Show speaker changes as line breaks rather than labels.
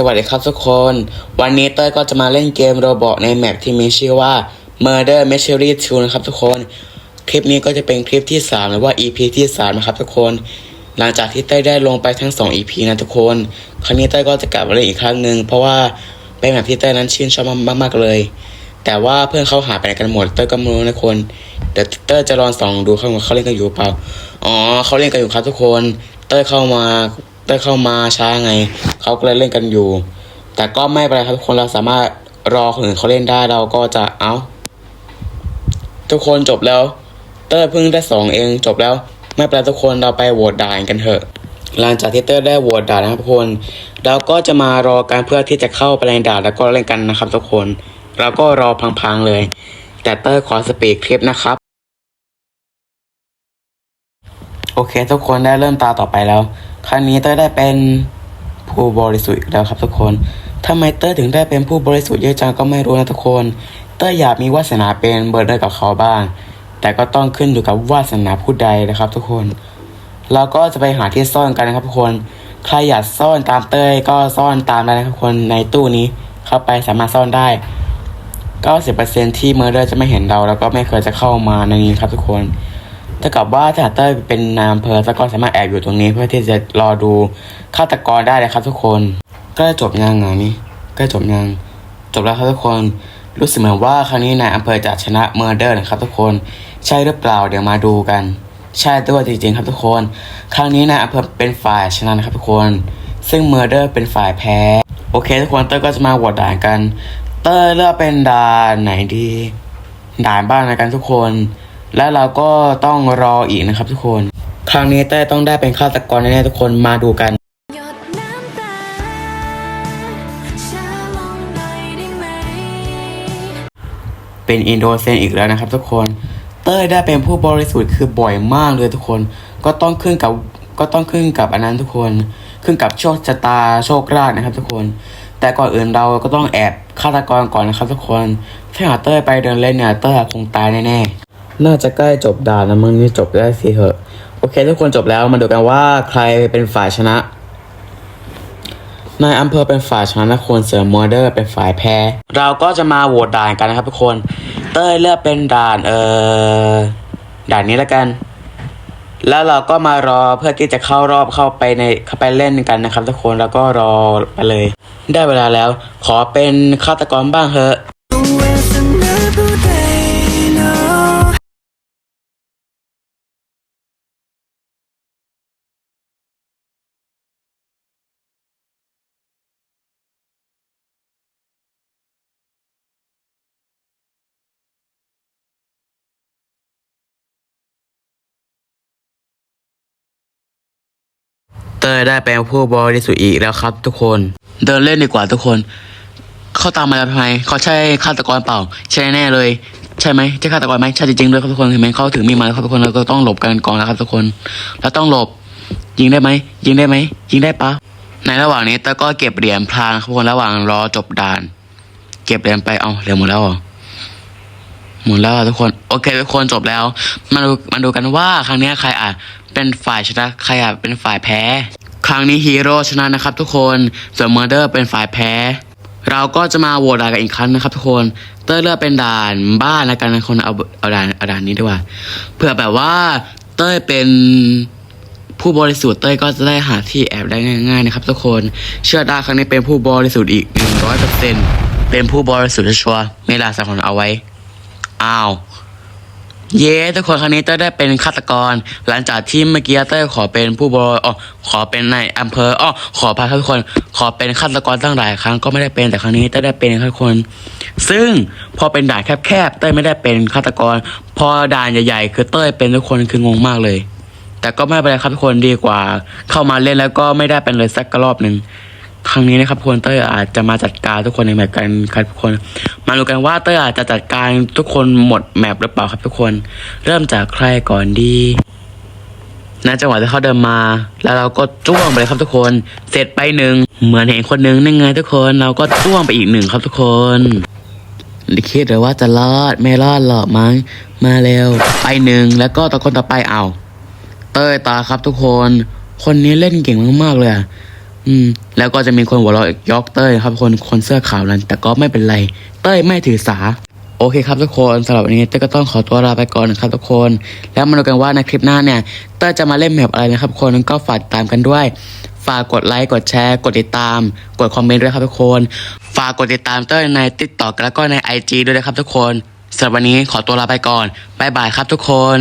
สวัสดีครับทุกคน วันนี้เต้ยก็จะมาเล่นเกมโรบอทในแมปที่มีชื่อว่า Murder Mystery 2นะครับทุกคน คลิปนี้ก็จะเป็นคลิปที่ 3 หรือว่า EP ที่ 3 นะครับทุกคน หลังจากที่เต้ยได้ลงไปทั้ง 2 EP นะทุกคน ครั้งนี้เต้ยก็จะกลับมาเล่นอีกครั้งหนึ่งเพราะว่าเป็นแมปที่เต้ยนั้นชื่นชอบมากๆเลย แต่ว่าเพื่อนเขาหายไปกันหมดเต้ยก็ไม่รู้นะคนเดี๋ยวเต้ยจะลองส่องดูเขาเขาเล่นกันอยู่เปล่า อ๋อเขาเล่นกันอยู่ครับทุกคน เต้ยเข้ามา เต้เข้ามาช้าไง เขาก็เลยเล่นกันอยู่ แต่ก็ไม่เป็นไรครับทุกคนเราสามารถรอคนอื่นเขาเล่นได้เราก็จะเอาทุกคนจบแล้ว เต้ยเพิ่งได้สองเองจบแล้ว ไม่เป็นไรทุกคนเราไปโหวตด่านกันเถอะ หลังจากที่เต้ยได้โหวตด่านนะครับทุกคน เราก็จะมารอกันเพื่อที่จะเข้าไปในด่านแล้วก็เล่นกันนะครับทุกคน เราก็รอพังๆเลย แต่เต้ยขอสปีดคลิปนะครับโอเค ทุกคนได้เริ่มตาต่อไปแล้ว ครั้งนี้เต้ยได้เป็นผู้บริสุทธิ์แล้วครับทุกคนทำไมเต้ยถึงได้เป็นผู้บริสุทธิ์เยอะจังก็ไม่รู้นะทุกคน เต้ยอยากมีวาสนาเป็นเบอร์เดอร์กับเขาบ้าง แต่ก็ต้องขึ้นอยู่กับวาสนาผู้ใดนะครับ ทุกคน เราก็จะไปหาที่ซ่อนกันนะครับทุกคน ใครอยากซ่อนตามเต้ยก็ซ่อนตามได้นะครับทุกคนในตู้นี้เข้าไปสามารถซ่อนได้90%ที่เมอร์เดอร์จะไม่เห็นเราแล้วก็ไม่เคยจะเข้ามาในนี้ครับทุกคน ถ้ากับว่าถ้าเต้ยเป็นนายอำเภอแล้วก็สามารถแอบอยู่ตรงนี้เพื่อที่จะรอดูฆาตกรได้เลยครับทุกคน ก็จบยังไงนี่ก็จบยังจบแล้วครับทุกคนรู้สึกเหมือนว่าครั้งนี้นายอำเภอจะชนะเมอร์เดอร์นะครับทุกคนใช่หรือเปล่าเดี๋ยวมาดูกัน ใช่ด้วยจริงๆครับทุกคน ครั้งนี้นายอำเภอเป็นฝ่ายชนะนะครับทุกคน ซึ่งเมอร์เดอร์เป็นฝ่ายแพ้โอเคทุกคนเต้ยก็จะมาโหวตด่านกัน เต้ยเลือกเป็นด่านไหนดีด่านบ้านนะกันทุกคน แล้วเราก็ต้องรออีกนะครับทุกคน ครั้งนี้เต้ต้องได้เป็นฆาตกรแน่ๆทุกคนมาดูกัน เป็นอินโดเซนอีกแล้วนะครับทุกคน เต้ยได้เป็นผู้บริสุทธิ์คือบ่อยมากเลยทุกคน ก็ต้องขึ้นกับก็ต้องขึ้นกับอันนั้นทุกคน ขึ้นกับโชคชะตาโชคราชนะครับทุกคน แต่ก่อนอื่นเราก็ต้องแอบฆาตกรก่อนนะครับทุกคน ถ้าหาเต้ยไปเดินเล่นเนี่ยเต้ยคงตายแน่ๆ น่าจะใกล้จบด่านแล้วมั้งนี่จบได้สิเหอะ โอเค ทุกคนจบแล้วมาดูกันว่าใครเป็นฝ่ายชนะ นายอำเภอเป็นฝ่ายชนะคนเสือมอเดอร์เป็นฝ่ายแพ้ เราก็จะมาโหวตด่านกันนะครับทุกคน เต้ยเลือกเป็นด่านเอ่อด่านนี้แล้วกัน แล้วเราก็มารอเพื่อที่จะเข้ารอบเข้าไปในเข้าไปเล่นกันนะครับ ทุกคนแล้วก็รอไปเลย ได้เวลาแล้ว ขอเป็นฆาตกรบ้างเถอะ เตยได้เป็นผู้บริสุทธิ์อีกแล้วครับ ทุกคน เดินเล่นดีกว่าทุกคน เข้าตามมาแล้วทำไมเขาใช่ฆาตกรเปล่า ใช่แน่เลย ใช่ไหมใช่ฆาตกรไหมใช่จริงๆด้วยครับทุกคนเห็นไหมเขาถือมีดมาแล้วครับทุกคนเราก็ต้องหลบกันก่อนนะครับทุกคนเราต้องหลบ ยิงได้ไหมยิงได้ไหมยิงได้ปะในระหว่างนี้เตยก็เก็บเหรียญพลางครับทุกคนระหว่างรอจบด่าน เก็บเหรียญไปเอาเหรียญหมดแล้วเหรอ หมดแล้วอะทุกคน โอเคทุกคนจบแล้ว มาดูมาดูกันว่าครั้งนี้ใครอะเป็นฝ่ายชนะใครอะเป็นฝ่ายแพ้ ครั้งนี้ฮีโร่ชนะนะครับ ทุกคนส่วนเมอร์เดอร์เป็นฝ่ายแพ้ เราก็จะมาโหวตด่านกันอีกครั้งนะครับ ทุกคนเต้ยเลือกเป็นด่านบ้านแล้วกันนะคนเอาเอาด่านเอาด่านนี้ดีกว่าเผื่อแบบว่าเต้ยเป็นผู้บริสุทธิ์เต้ยก็จะได้หาที่แอบได้ง่าย ๆ นะครับ ทุกคน เชื่อได้ครั้งนี้เป็นผู้บริสุทธิ์อีกหนึ่งร้อยเปอร์เซ็นเป็นผู้บริสุทธิ์ชัวร์ไม่ลาสักคนเอาไว้ อ้าว เย้ทุกคนครั้งนี้เต้ยได้เป็นฆาตกร หลังจากที่เมื่อกี้เต้ยขอเป็นผู้บริอ๋อขอเป็นในอำเภออ๋อขอพาทุกคน ขอเป็นฆาตกรตั้งหลายครั้งก็ไม่ได้เป็นแต่ครั้งนี้เต้ยได้เป็นทุกคน ซึ่งพอเป็นด่านแคบๆเต้ยไม่ได้เป็นฆาตกร พอด่านใหญ่ๆคือเต้ยเป็นทุกคนคืองงมากเลย แต่ก็ไม่เป็นไรครับทุกคนดีกว่า เข้ามาเล่นแล้วก็ไม่ได้เป็นเลยสักรอบหนึ่ง ครั้งนี้นะครับคนเต้ยอาจจะมาจัดการทุกคนในแมปกันครับทุกคน มาดูกันว่าเต้ยอาจจะจัดการทุกคนหมดแมปหรือเปล่าครับทุกคน เริ่มจากใครก่อนดีณจังหวะที่เขาเดินมา แล้วเราก็จ้วงไปเลยครับทุกคน เสร็จไปหนึ่งเหมือนเห็นคนหนึ่งนั่นไงทุกคนเราก็จ้วงไปอีกหนึ่งครับทุกคนคิดเลยว่าจะรอดไม่รอดหรอกมั้งมาเร็ว ไปหนึ่งแล้วก็ตะคนต่อไปเอา เต้ยตาครับทุกคน คนนี้เล่นเก่งมากๆเลย อืม แล้วก็จะมีคนหัวเราะยอกเต้ยครับคนคนเสื้อขาวนั้น แต่ก็ไม่เป็นไร เต้ยไม่ถือสา โอเคครับทุกคนสำหรับวันนี้เต้ยก็ต้องขอตัวลาไปก่อนนะครับทุกคน แล้วมาดูกันว่าในคลิปหน้าเนี่ย เต้ยจะมาเล่นแบบอะไรนะครับคนก็ฝากตามกันด้วย ฝากกดไลค์กดแชร์ กดติดตาม กดคอมเมนต์ด้วยครับทุกคน ฝากกดติดตามเต้ยใน t ิ k t o k แล้วก็ใน IG ด้วยนะครับทุกคนสำหรับวันนี้ขอตัวลาไปก่อนบ๊ายบายครับทุกคน